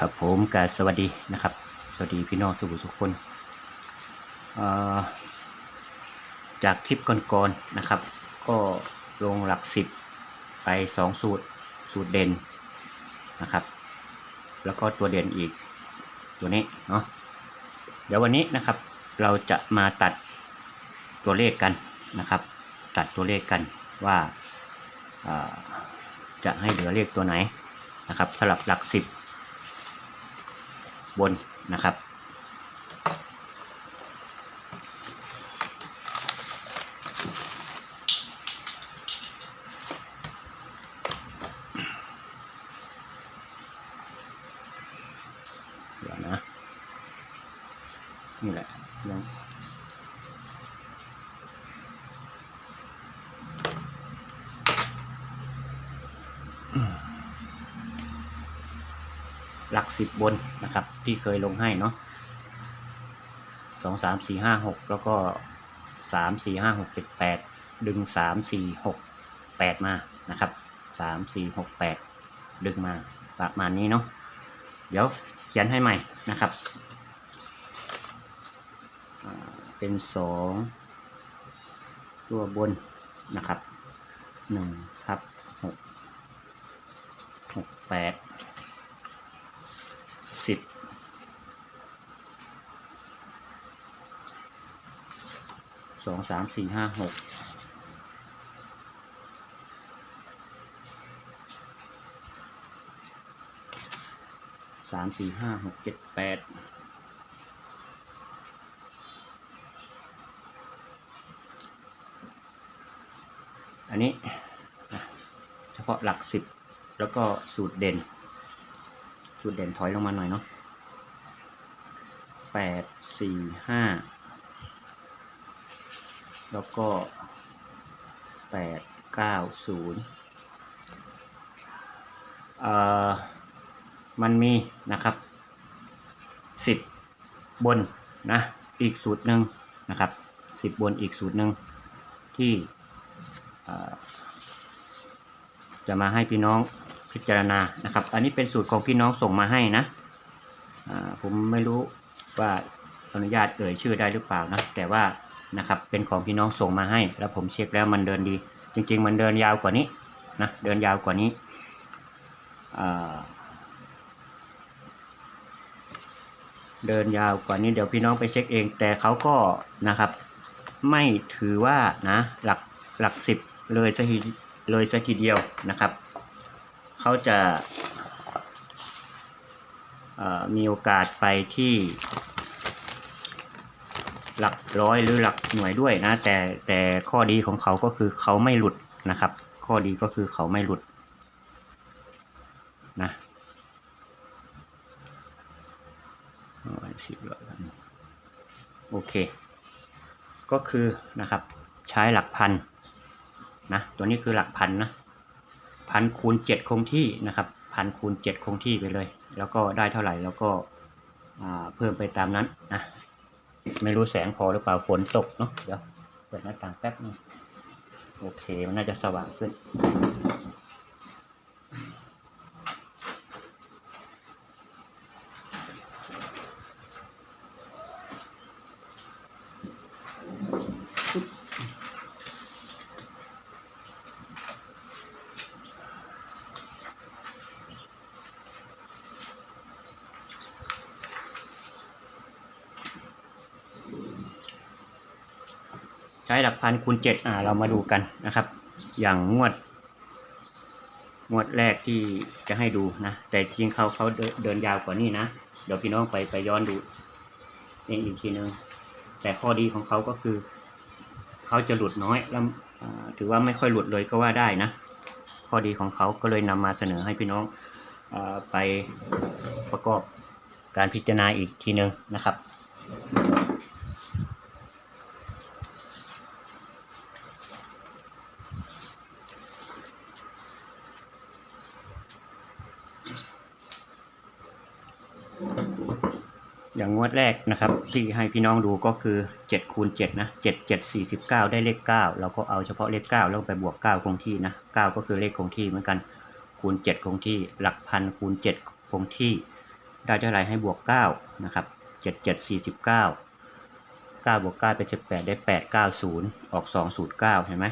ครับผมกาสวัสดีนะครับ สวัสดีพี่น้องทุกทุกคนจากคลิปก่อนๆนะครับ ก็ลงหลักสิบไปสองสูตรสูตรเด่นนะครับ แล้วก็ตัวเด่นอีกตัวนี้เนาะเดี๋ยววันนี้นะครับ เราจะมาตัดตัวเลขกันนะครับ ตัดตัวเลขกันว่าจะให้เหลือเลขตัวไหนนะครับสลับหลักสิบ บนนะครับ เดี๋ยวนะ นี่แหละยัง หลักสิบบนนะครับ ที่เคยลงให้เนาะสองสามสี่ห้าหกแล้วก็สามสี่ห้าหกเจ็ดแปดดึงสามสี่หกแปดมานะครับสามสี่หกแปดดึงมาประมาณนี้เนาะเดี๋ยวเขียนให้ใหม่นะครับเป็นสองตัวบนนะครับหนึ่งครับหกหกแปด สิบ สองสามสี่ห้าหกสามสี่ห้าหกเจ็ดแปดอันนี้เฉพาะหลักสิบแล้วก็สูตรเด่นจุดเด่นถอยลงมาหน่อยเนาะแปดสี่ห้า แล้วก็แปดเก้าศูนย์อ่อมันมีนะครับสิบบนนะอีกสูตรหนึ่งนะครับสิบบนอีกสูตรหนึ่งที่จะมาให้พี่น้องพิจารณานะครับ อันนี้เป็นสูตรของพี่น้องส่งมาให้นะอ่าผมไม่รู้ว่าอนุญาตเอ่ยชื่อได้หรือเปล่านะแต่ว่า นะครับ เป็นของพี่น้องส่งมาให้ แล้วผมเช็คแล้วมันเดินดี จริง ๆ มันเดินยาวกว่านี้นะ เดินยาวกว่านี้เดินยาวกว่านี้เดี๋ยวพี่น้องไปเช็คเอง แต่เขาก็นะครับ ไม่ถือว่านะหลักหลักสิบเลยสักทีเลยสักทีเดียวนะครับ เขาจะมีโอกาสไปที่ หลักร้อยหรือหลักหน่วยด้วยนะ แต่แต่ข้อดีของเขาก็คือเขาไม่หลุดนะครับ ข้อดีก็คือเขาไม่หลุดนะสิบร้อยพันโอเค ก็คือนะครับใช้หลักพันนะตัวนี้คือหลักพันนะพันคูณเจ็ดคงที่นะครับพันคูณเจ็ดคงที่ไปเลย แล้วก็ได้เท่าไหร่แล้วก็เพิ่มไปตามนั้นนะ ไม่รู้แสงพอหรือเปล่าฝนตกเนาะเดี๋ยวเปิดหน้าต่างแป๊บนึงโอเคมันน่าจะสว่างขึ้น ช้หลักพันคูณเจ็ดอ่า เรามาดูกันนะครับ อย่างงวด งวดแรกที่จะให้ดูนะ แต่จริงเขาเขาเดินยาวกว่านี้นะ เดี๋ยวพี่น้องไปไปย้อนดูเองอีกทีนึง แต่ข้อดีของเขาก็คือ เขาจะหลุดน้อยแล้วถือว่าไม่ค่อยหลุดเลยก็ว่าได้นะ ข้อดีของเขาก็เลยนำมาเสนอให้พี่น้องอไปประกอบการพิจารณาอีกทีนึงนะครับ อย่างงวดแรกนะครับ ที่ให้พี่น้องดูก็คือ7คูณ7นะ7 7 49 ได้เลข 9 เราก็เอาเฉพาะเลข 9 แล้วไปบวก 9 คงที่นะ 9 ก็คือเลขคงที่เหมือนกันคูณ 7 คงที่ หลักพันคูณ 7 คงที่ ได้เท่าไหร่ให้บวกเก้านะครับเจ็ดเจ็ดสี่สิบเก้าเก้าบวกเก้าเป็นสิบแปดได้แปดเก้าศูนย์ออกสองศูนย์เก้าเห็นไหม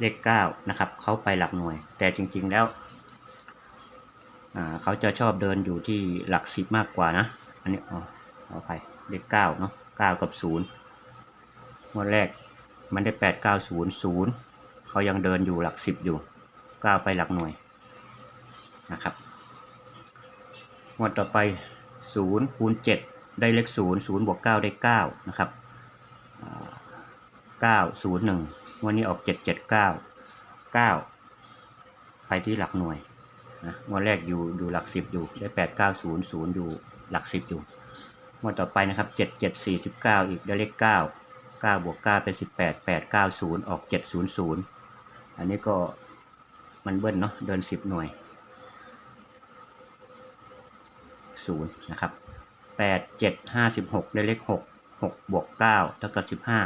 เลขเก้านะครับ เขาไปหลักหน่วย แต่จริง ๆ แล้ว เขาจะชอบเดินอยู่ที่หลักสิบมากกว่านะ อันนี้อ๋อเอาไปเลขเก้าเนาะเก้ากับศูนย์งวดแรกมันได้แปดเก้าศูนย์ศูนย์เขายังเดินอยู่หลักสิบอยู่เก้าไปหลักหน่วยนะครับงวดต่อไปศูนย์คูณเจ็ดได้เลขศูนย์ศูนย์บวกเก้าได้เก้านะครับเก้าศูนย์หนึ่งวันนี้ออกเจ็ดเจ็ดเก้าเก้าไปที่หลักหน่วย นะงวดแรกอยู่อยู่หลักสิบอยู่ได้แปดเก้าศูนย์ศูนย์อยู่หลักสิบอยู่งวดต่อไปนะครับเจ็ดเจ็ดสี่สิบเก้าอีกได้เลขเก้าเก้าบวกเก้าเป็นสิบแปดแปดเก้าศูนย์ออกเจ็ดศูนย์ศูนย์อันนี้ก็มันเบิ้ลเนาะเดินสิบหน่วยศูนย์นะครับแปดเจ็ดห้าสิบหกได้เลขหกหกบวกเก้าเท่ากับสิบห้า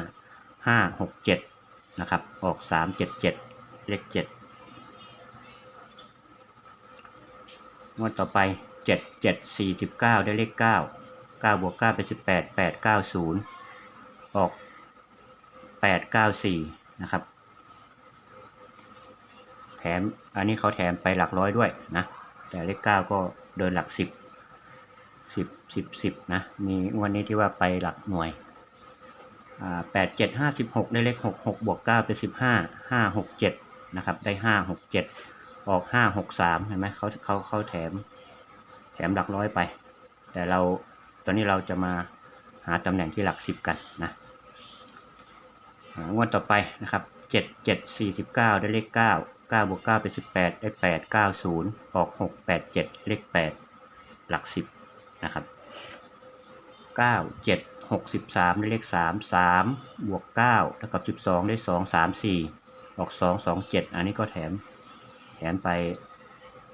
ห้าหกเจ็ดนะครับออกสามเจ็ดเจ็ดเลขเจ็ด งวดต่อไปเจ็ดเจ็ดสี่สิบเก้าได้เลขเก้าเก้าบวกเก้าเป็นสิบแปดแปดเก้าศูนย์ออกแปดเก้าสี่นะครับ แถม อันนี้เขาแถมไปหลักร้อยด้วยนะ แต่เลขเก้าก็เดินหลักสิบสิบสิบสิบนะ มีงวันนี้ที่ว่าไปหลักหน่วยอ่าแปดเจ็ดห้าสิบหกได้เลขหกหกบวกเก้าเป็นสิบห้าห้าหกเจ็ดนะครับ ได้ห้าหกเจ็ด ออกห้าหกสามเห็นไหมเขาเขาเขาแถม แถมหลักร้อยไป แต่เราตอนนี้เราจะมาหาตำแหน่งที่หลักสิบกันนะงวดต่อไปนะครับเจ็ดเจ็ดสี่สิบเก้าได้เลขเก้าเก้าบวกเก้าเป็นสิบแปดได้แปดเก้าศูนย์ออกหกแปดเจ็ดเลขแปดหลักสิบนะครับเก้าเจ็ดหกสิบสามได้เลขสามสามบวกเก้าเท่ากับสิบสองได้สองสามสี่ออกสองสองเจ็ดอันนี้ก็แถม แถมไป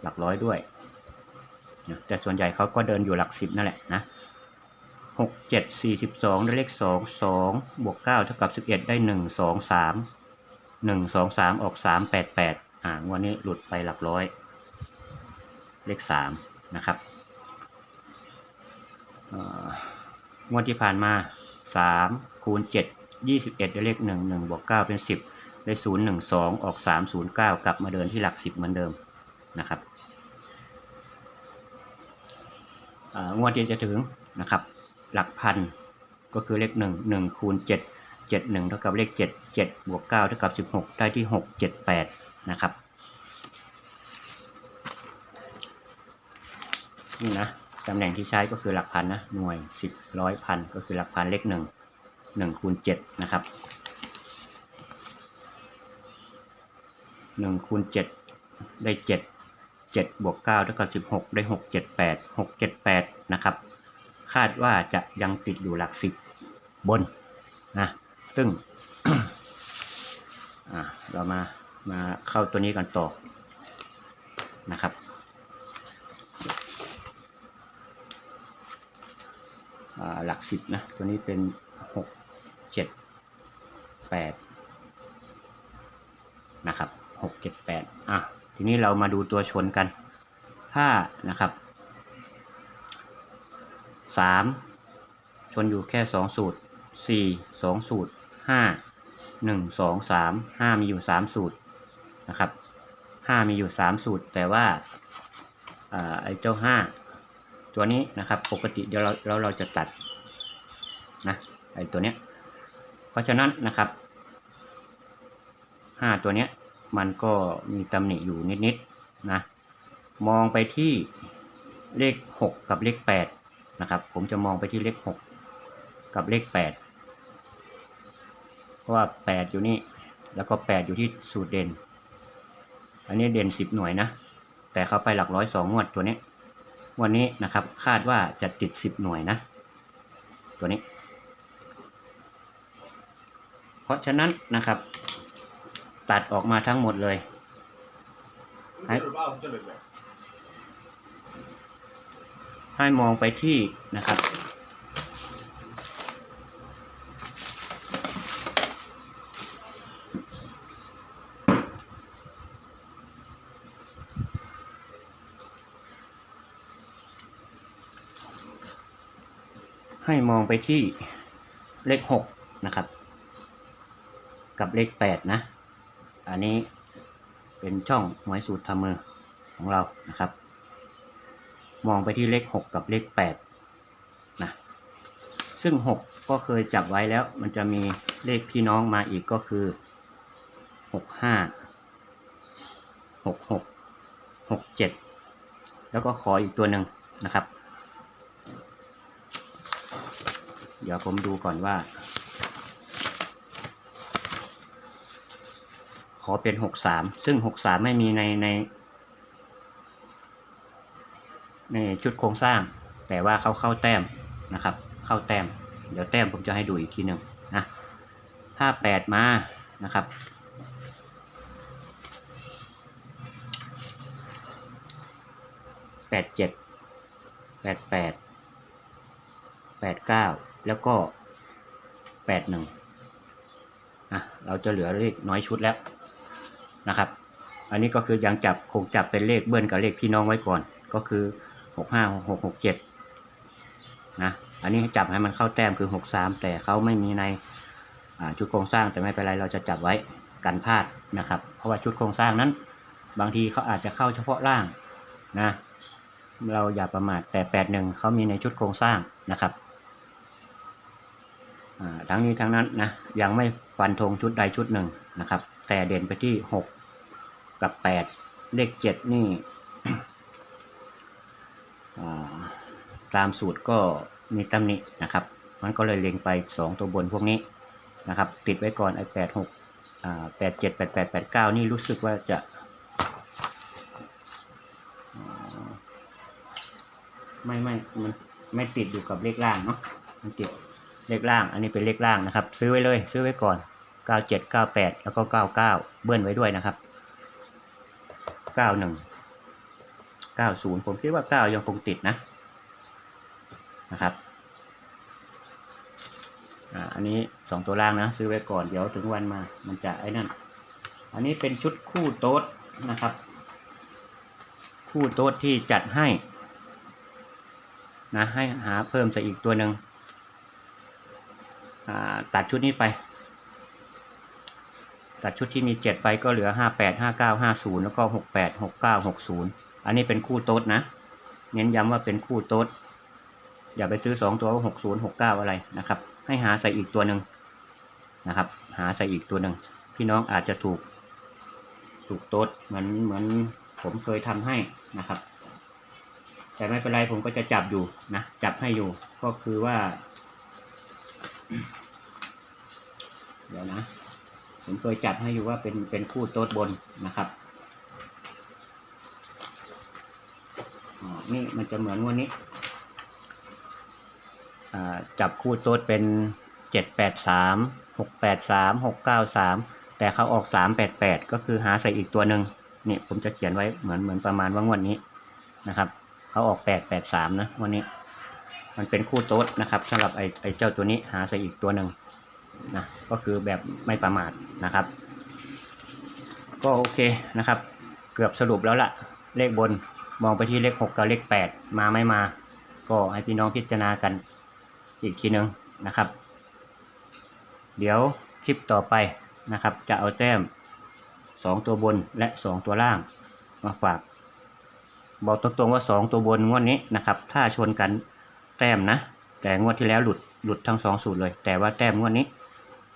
หลักร้อยด้วย แต่ส่วนใหญ่เขาก็เดินอยู่หลักสิบนั่นแหละนะหกเจ็ดสี่สิบสองได้เลขสองสองบวกเก้าเท่ากับสิบเอ็ดได้หนึ่งสองสามหนึ่งสองสามออกสามแปดแปดอ่างวันนี้หลุดไปหลักร้อย เลขสามนะครับอ่องวดที่ผ่านมาสามคูณเจ็ดยี่สิบเอ็ดได้เลขหนึ่งหนึ่งบวกเก้าเป็นสิบ ได้ศูนย์หนึ่งสออกสามศูนย์เก้ากลับมาเดินที่หลักสิบเหมือนเดิมนะครับงวดที่จะถึงนะครับ หลักพันก็คือเลขหนึ่งหนึ่งคูณเจ็ดเท่ากับเลขเจ็ดเจ็ดบวกเก้าเท่ากับสิบหกได้ที่หกเจ็ดแปดนะครับนี่นะตำแหน่งที่ใช้ก็คือหลักพันนะหน่วยสิบร้อยพันก็คือหลักพันเลขหนึ่งหนึ่งคูณเจ็ดนะครับ หนึ่งคูณเจ็ดได้เจ็ดเจ็ดบวกเก้าเท่ากับสิบหกได้หกเจ็ดแปดหกเจ็ดแปดนะครับ คาดว่าจะยังติดอยู่หลักสิบบนนะซึ่งอ่าเรามามาเข้าตัวนี้กันต่อนะครับหลักสิบนะ ตัวนี้เป็นหกเจ็ดแปดนะครับ หกเจ็ดแปดอะ ทีนี้เรามาดูตัวชนกันถ้านะครับสามชนอยู่แค่สองสูตรสี่สองสูตรห้าหนึ่งสองสามห้ามีอยู่สามสูตรนะครับห้ามีอยู่สามสูตร แต่ว่าอ่าไอ้เจ้าห้าตัวนี้นะครับปกติเดี๋ยวเราเราเราจะตัดนะไอ้ตัวเนี้ยเพราะฉะนั้นนะครับห้าตัวเนี้ย มันก็มีตำหนิอยู่นิดๆนะมองไปที่เลขหกกับเลขแปดนะครับผมจะมองไปที่เลขหกกับเลขแปดเพราะว่าแปดอยู่นี่แล้วก็แปดอยู่ที่สูตรเด่น อันนี้เด่นสิบหน่วยนะ แต่เขาไปหลักร้อยสองงวดตัวนี้ วันนี้นะครับคาดว่าจะติดสิบหน่วยนะ ตัวนี้ เพราะฉะนั้นนะครับ ตัดออกมาทั้งหมดเลย ให้มองไปที่นะครับ ให้มองไปที่เลขหกนะครับ กับเลขแปดนะ อันนี้เป็นช่องหวยสูตรทำมือของเรานะครับ มองไปที่เลขหกกับเลขแปดนะซึ่งหกก็เคยจับไว้แล้ว มันจะมีเลขพี่น้องมาอีกก็คือหกห้าหกหกหกเจ็ดแล้วก็ขออีกตัวหนึ่งนะครับ เดี๋ยวผมดูก่อนว่า ขอเป็นหกสามซึ่งหกสามไม่มีในใน ในชุดโครงสร้าง แต่ว่าเขาเข้าแต้มนะครับ เข้าแต้ม เดี๋ยวแต้มผมจะให้ดูอีกทีหนึ่งนะถ้าแปดมานะครับแปดเจ็ดแปดแปดแปดเก้าแล้วก็แปดหนึ่งอะ เราจะเหลือเลขน้อยชุดแล้ว นะครับ อันนี้ก็คือยังจับคงจับเป็นเลขเบิ้ลกับเลขพี่น้องไว้ก่อน ก็คือหกห้าหกหกเจ็ดนะอันนี้จับให้มันเข้าแต้มคือหกสามแต่เขาไม่มีในชุดโครงสร้างแต่ไม่เป็นไรเราจะจับไว้กันพลาดนะครับ เพราะว่าชุดโครงสร้างนั้น บางทีเขาอาจจะเข้าเฉพาะล่างนะเราอย่าประมาทแต่แปดหนึ่งเขามีในชุดโครงสร้างนะครับทั้งนี้ทั้งนั้นนะยังไม่ฟันธงชุดใดชุดหนึ่งนะครับ แต่เด่นไปที่ห กับแปดเลขเจ็ดนี่ตามสูตรก็มีตำหนินะครับมันก็เลยเล็งไปสองตัวบนพวกนี้นะครับ ติดไว้ก่อนไอ้แปดหกแปดเจ็ดแปดแปดแปดเก้านี่รู้สึกว่าจะไม่ไม่มันไม่ติดอยู่กับเลขล่างเนาะมันติดเลขล่าง อันนี้เป็นเลขล่างนะครับ ซื้อไว้เลย ซื้อไว้ก่อนเก้าเจ็ดเก้าแปดแล้วก็เก้าเก้าเบิ้ลไว้ด้วยนะครับ เก้าหนึ่งเก้าศูนย์ผมคิดว่าเก้ายังคงติดนะนะครับอ่าอันนี้สองตัวล่างนะ ซื้อไว้ก่อนเดี๋ยวถึงวันมา มันจะไอ้นั่น อันนี้เป็นชุดคู่โต๊ดนะครับ คู่โต๊ดที่จัดให้นะให้หาเพิ่มใส่อีกตัวหนึ่งอ่าตัดชุดนี้ไป ตัดชุดที่มีเจ็ดไปก็เหลือห้าแปดห้าเก้าห้าศูนย์แล้วก็หกแปดหกเก้าหกศูนย์อันนี้เป็นคู่โต๊ดนะ เน้นย้ำว่าเป็นคู่โต๊ด อย่าไปซื้อสองตัวหกศูนย์หกเก้าอะไรนะครับ ให้หาใส่อีกตัวหนึ่งนะครับ หาใส่อีกตัวหนึ่งพี่น้องอาจจะถูก ถูกโต๊ดเหมือนเหมือนผมเคยทำให้นะครับ แต่ไม่เป็นไรผมก็จะจับอยู่นะ จับให้อยู่ก็คือว่า เดี๋ยวนะ ผมเคยจับให้อยู่ว่าเป็นเป็นคู่โต๊ดบนนะครับอ๋อนี่มันจะเหมือนวันนี้อ่าจับคู่โต๊ดเป็นเจ็ดแปดสามหกแปดสามหกเก้าสามแต่เขาออกสามแปดแปดก็คือหาใส่อีกตัวหนึ่งนี่ผมจะเขียนไว้เหมือนเหมือนประมาณว่างวันนี้นะครับเขาออกแปดแปดสามนะวันนี้ มันเป็นคู่โต๊ดนะครับสำหรับไอไอเจ้าตัวนี้หาใส่อีกตัวหนึ่ง นะก็คือแบบไม่ประมาทนะครับ ก็โอเคนะครับ เกือบสรุปแล้วล่ะ เลขบนมองไปที่เลขหกกับเลขแปดมาไม่มา ก็ให้พี่น้องพิจารณากันอีกทีนึงนะครับ เดี๋ยวคลิปต่อไปนะครับ จะเอาแต้มสองตัวบนและสองตัวล่างมาฝาก บอกตรงๆว่าสองตัวบนงวดนี้นะครับ ถ้าชนกันแต้มนะ แต่งวดที่แล้วหลุดหลุดทั้งสองสูตรเลย แต่ว่าแต้มงวดนี้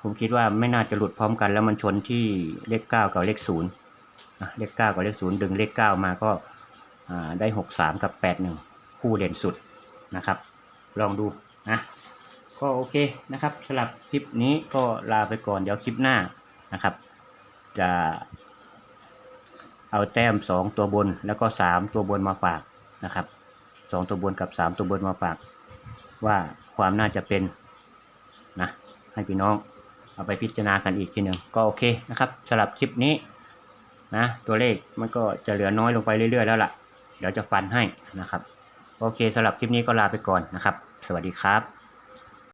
ผมคิดว่าไม่น่าจะหลุดพร้อมกัน แล้วมันชนที่เลขเก้ากับเลขศูนย์เลขเก้ากับเลขศูนย์ดึงเลขเก้ามาก็ได้หกสามกับแปดหนึ่งคู่เด่นสุดนะครับ ลองดูนะก็โอเคนะครับสำหรับคลิปนี้ก็ลาไปก่อนเดี๋ยวคลิปหน้านะครับ จะเอาแต้มสองตัวบนแล้วก็สามตัวบนมาฝากนะครับสองตัวบนกับสามตัวบนมาฝาก ว่าความน่าจะเป็นนะให้พี่น้อง เอาไปพิจารณากันอีกทีหนึ่งก็โอเคนะครับสำหรับคลิปนี้นะตัวเลขมันก็จะเหลือน้อยลงไปเรื่อยๆแล้วล่ะ เดี๋ยวจะฟันให้นะครับ โอเคสำหรับคลิปนี้ก็ลาไปก่อนนะครับ สวัสดีครับ